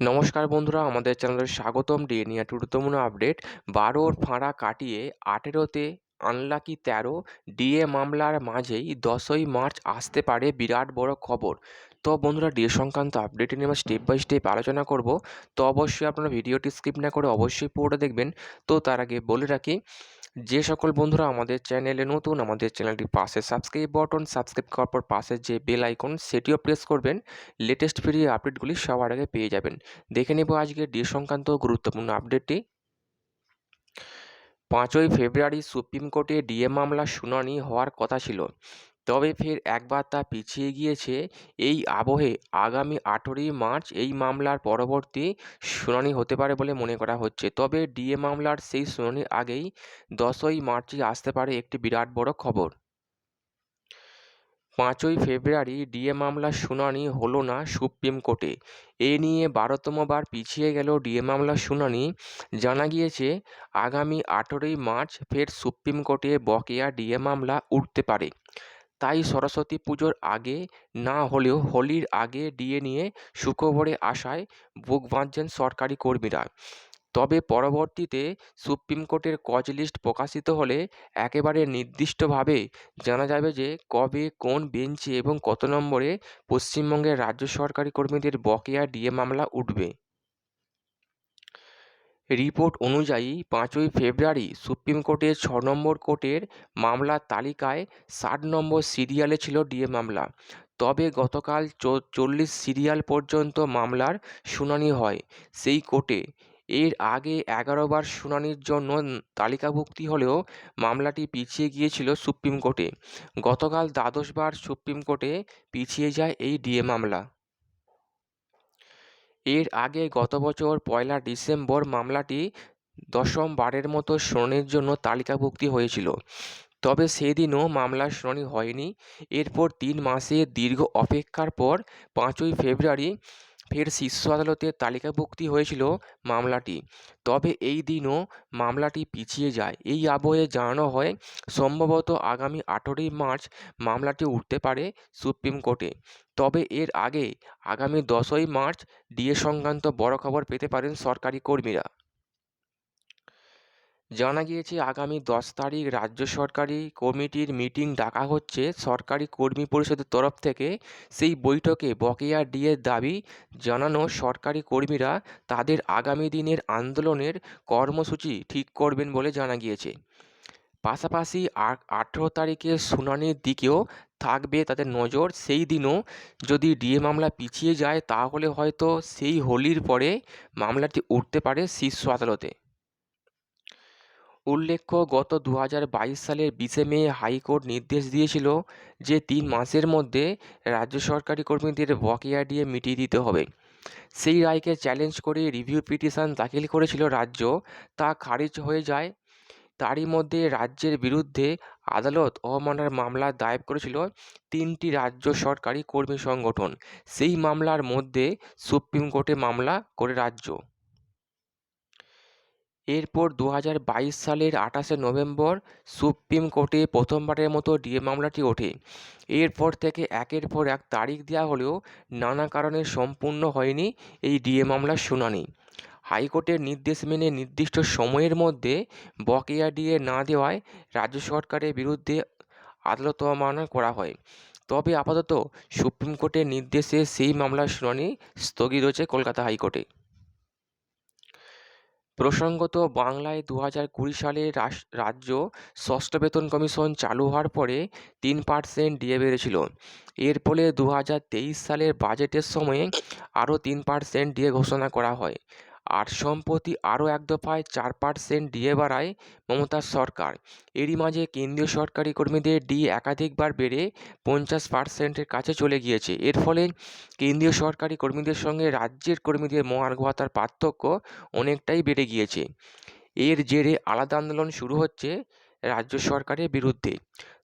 নমস্কার বন্ধুরা, আমাদের চ্যানেলে স্বাগতম ডিএ নিয়ে একটা আপডেট। বারোর ফাঁড়া কাটিয়ে আঠেরোতে আনলাকি তেরো, ডিএ মামলার মাঝেই দশই মার্চ আসতে পারে বিরাট বড় খবর। তো বন্ধুরা, ডিএ সংক্রান্ত আপডেট নিয়ে আমরা স্টেপ বাই স্টেপ আলোচনা করব। তো অবশ্যই আপনারা ভিডিওটি স্কিপ না করে অবশ্যই পুরোটা দেখবেন। তো তার আগে বলে রাখি যে সকল বন্ধুরা আমাদের চ্যানেলে নতুন, আমাদের চ্যানেলটি পাশে সাবস্ক্রাইব বটন সাবস্ক্রাইব করার পর পাশে যে বেল আইকন সেটিও প্রেস করবেন। লেটেস্ট ভিডিও আপডেটগুলি সবার আগে পেয়ে যাবেন। দেখে নেব আজকে ডি সংক্রান্ত গুরুত্বপূর্ণ আপডেটটি পাঁচই ফেব্রুয়ারি সুপ্রিম কোর্টে ডিএ মামলা শুনানি হওয়ার কথা ছিল। তবে ফের একবার তা পিছিয়ে গিয়েছে এই আবহে আগামী আঠেরোই মার্চ এই মামলার পরবর্তী শুনানি হতে পারে বলে মনে করা হচ্ছে। তবে ডিএ মামলার সেই শুনানির আগেই দশই মার্চই আসতে পারে একটি বিরাট বড় খবর। পাঁচই ফেব্রুয়ারি ডিএ মামলার শুনানি হলো না সুপ্রিম কোর্টে। এ নিয়ে বারোতম বার পিছিয়ে গেল ডিএ মামলার শুনানি। জানা গিয়েছে, আগামী আঠেরোই মার্চ ফের সুপ্রিম কোর্টে বকেয়া ডিএ মামলা উঠতে পারে। তাই সরস্বতী পুজোর আগে না হলেও হোলির আগে ডিএ নিয়ে সুখবরে আশায় বুক বাঁধছেন সরকারি কর্মীরা। তবে পরবর্তীতে সুপ্রিম কোর্টের কজ লিস্ট প্রকাশিত হলে একেবারে নির্দিষ্টভাবে জানা যাবে যে কবে, কোন বেঞ্চে এবং কত নম্বরে পশ্চিমবঙ্গের রাজ্য সরকারি কর্মীদের বকেয়া ডিএ মামলা উঠবে। রিপোর্ট অনুযায়ী পাঁচই ফেব্রুয়ারি সুপ্রিম কোর্টের ছ নম্বর কোর্টের মামলার তালিকায় ষাট নম্বর সিরিয়ালে ছিল ডিএ মামলা। তবে গতকাল চল্লিশ সিরিয়াল পর্যন্ত মামলার শুনানি হয়। সেই কোর্টে এর আগে এগারোবার শুনানির জন্য তালিকাভুক্তি হলেও মামলাটি পিছিয়ে গিয়েছিল সুপ্রিম কোর্টে। গতকাল দ্বাদশবার সুপ্রিম কোর্টে পিছিয়ে যায় এই ডিএ মামলা। এর আগে গত বছর পয়লা ডিসেম্বর মামলাটি দশম বারের মতো শুনানির জন্য তালিকাভুক্তি হয়েছিল। তবে সেদিনও মামলার শুনানি হয়নি। এরপর তিন মাসের দীর্ঘ অপেক্ষার পর পাঁচই ফেব্রুয়ারি ফের শীর্ষ আদালতে তালিকাভুক্তি হয়েছিল মামলাটি। তবে এই দিনও মামলাটি পিছিয়ে যায়। এই আবহে জানানো হয়, সম্ভবত আগামী আঠেরোই মার্চ মামলাটি উঠতে পারে সুপ্রিম কোর্টে। তবে এর আগে আগামী দশই মার্চ ডিএ সংক্রান্ত বড় খবর পেতে পারেন সরকারি কর্মীরা। জানা গিয়েছে, আগামী দশ তারিখ রাজ্য সরকারি কমিটির মিটিং ডাকা হচ্ছে। সরকারি কর্মী পরিষদের তরফ থেকে সেই বৈঠকে বকেয়া ডিএর দাবি জানানো সরকারি কর্মীরা তাদের আগামী দিনের আন্দোলনের কর্মসূচি ঠিক করবেন বলে জানা গিয়েছে। পাশাপাশি আঠেরো তারিখে শুনানির দিকেও থাকবে তাদের নজর। সেই দিনও যদি ডিএ মামলা পিছিয়ে যায়, তাহলে হয়তো সেই হোলির পরে মামলাটি উঠতে পারে শীর্ষ আদালতে। উল্লেখ্য, গত দু হাজার বাইশ সালের বিশে মে হাইকোর্ট নির্দেশ দিয়েছিল যে তিন মাসের মধ্যে রাজ্য সরকারি কর্মীদের বকেয়া দিয়ে মিটিয়ে দিতে হবে। সেই রায়কে চ্যালেঞ্জ করে রিভিউ পিটিশন দাখিল করেছিল রাজ্য। তা খারিজ হয়ে যায়। তারই মধ্যে রাজ্যের বিরুদ্ধে আদালত অবমাননার মামলা দায়ের করেছিল তিনটি রাজ্য সরকারি কর্মী সংগঠন। সেই মামলার মধ্যে সুপ্রিম কোর্টে মামলা করে রাজ্য। এরপর দু হাজার বাইশ সালের আঠাশে নভেম্বর সুপ্রিম কোর্টে প্রথমবারের মতো ডিএ মামলাটি ওঠে। এরপর থেকে একের পর এক তারিখ দেওয়া হলেও নানা কারণে সম্পূর্ণ হয়নি এই ডিএ মামলার শুনানি। হাইকোর্টের নির্দেশ মেনে নির্দিষ্ট সময়ের মধ্যে বকেয়া ডিএ না দেওয়ায় রাজ্য সরকারের বিরুদ্ধে আদালত অবমাননা করা হয়। তবে আপাতত সুপ্রিম কোর্টের নির্দেশে সেই মামলার শুনানি স্থগিত রয়েছে কলকাতা হাইকোর্টে। প্রসঙ্গত, বাংলায় দু হাজার কুড়ি সালে রাজ্য ষষ্ঠ বেতন কমিশন চালু হওয়ার পরে তিন পার্সেন্ট ডিএ বেড়েছিল। এর ফলে দু হাজার তেইশ সালের বাজেটের সময়ে আরও তিন পার্সেন্ট ডিএ ঘোষণা করা হয়। আর সম্প্রতি আরও এক দফায় চার পার্সেন্ট ডিএ বাড়ায় মমতার সরকার। এরই মাঝে কেন্দ্রীয় সরকারি কর্মীদের ডি একাধিকবার বেড়ে পঞ্চাশ পার্সেন্টের কাছে চলে গিয়েছে। এর ফলে কেন্দ্রীয় সরকারি কর্মীদের সঙ্গে রাজ্যের কর্মীদের মহার্ঘ ভাতার পার্থক্য অনেকটাই বেড়ে গিয়েছে। এর জেরে আলাদা আন্দোলন শুরু হচ্ছে রাজ্য সরকারের বিরুদ্ধে।